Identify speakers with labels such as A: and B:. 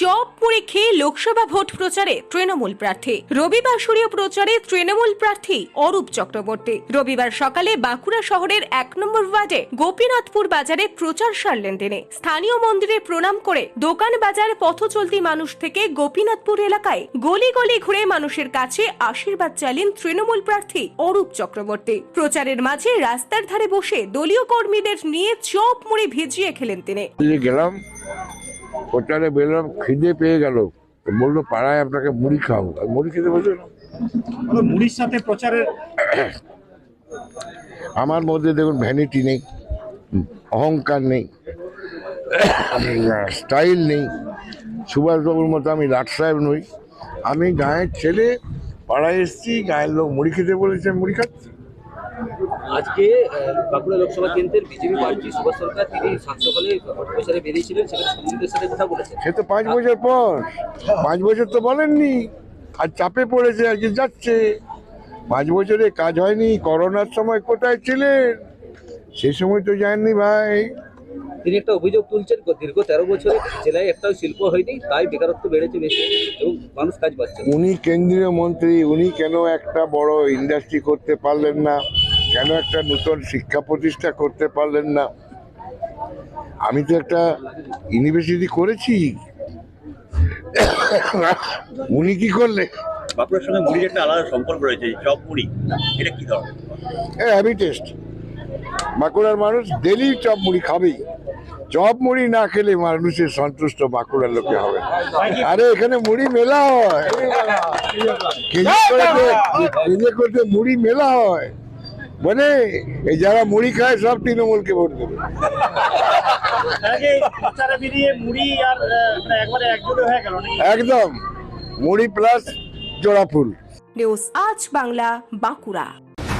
A: Chop মুড়ি খেয়ে লোকসভা ভোট প্রচারে তৃণমূল প্রার্থী। রবিবার সূর্য প্রচারে তৃণমূল প্রার্থী অরূপ চক্রবর্তী। রবিবার সকালে বাঁকুড়া শহরের এক নম্বর ওয়ার্ডে গোপীনাথপুর বাজারে প্রচার সারলেন তিনি। স্থানীয় মন্দিরে প্রণাম করে দোকান বাজার পথ চলতি মানুষ থেকে গোপীনাথপুর এলাকায় গলি গলি ঘুরে মানুষের কাছে আশীর্বাদ চাইলেন তৃণমূল প্রার্থী অরূপ চক্রবর্তী। প্রচারের মাঝে রাস্তার ধারে বসে দলীয় কর্মীদের নিয়ে চপ মুড়ি ভিজিয়ে খেলেন তিনি।
B: গেলাম প্রচারে বেরোলাম খিদে পেয়ে গেল। বলল পাড়ায় আপনাকে মুড়ি খাও আর মুড়ি খেতে বলছো
C: মানে মুড়ির সাথে প্রচারের
B: আমার মধ্যে দেখুন ভ্যানিটি নেই অহংকার নেই স্টাইল নেই। সুভাষবাবুর মতো আমি লাট সাহেব নই। আমি গায়ের ছেলে পাড়ায় এসছি গায়ের লোক মুড়ি খেতে বলেছে মুড়ি খাচ্ছি।
D: আজকে বাঁকুড়া লোকসভা কেন্দ্রের বিজেপি প্রার্থী সুভাষ সরকার তিনি সাত সকালে প্রচারে বেরিয়েছিলেন সেখানে সঞ্জীবদের সাথে কথা বলেছেন।
B: সে তো পাঁচ বছর পর। পাঁচ বছর তো বলেননি। আর চাপে পড়েছে আজকে যাচ্ছে। পাঁচ বছরে কাজ হয়নি করোনার সময় কোথায় ছিলেন? সে সময় তো যাননি ভাই।
D: তিনি একটা অভিযোগ তুলছেন দীর্ঘ তেরো বছরে জেলায় একটাও শিল্প হয়নি তাই বেকারত্ব বেড়েছে বেশি এবং মানুষ কাজ পাচ্ছে
B: উনি কেন্দ্রীয় মন্ত্রী উনি কেন একটা বড় ইন্ডাস্ট্রি করতে পারলেন না? কেন একটা নতুন শিক্ষা প্রতিষ্ঠা করতে পারলেন না? আমি তো একটা ইউনিভার্সিটি করেছি। উনি কি করলে
E: বাঁকুড়ার সঙ্গে মুড়ির একটা আলাদা সম্পর্ক রয়েছে চপ মুড়ি। এটা কি ধরনের?
B: হ্যাভি টেস্ট বাঁকুড়ার মানুষ ডেলি চপ মুড়ি খাবেই চপ মুড়ি না খেলে মানুষের সন্তুষ্ট বাঁকুড়ার লোকে হবে। আরে এখানে মুড়ি মেলা হয়। কেজি করতে মুড়ি মেলা হয়। মানে এই যারা মুড়ি খায় সব তৃণমূলকে ভোট দেবে।
C: মানে হয়ে?
B: একদম। মুড়ি প্লাস জোড়া ফুল।
A: নিউজ আজ বাংলা বাঁকুড়া।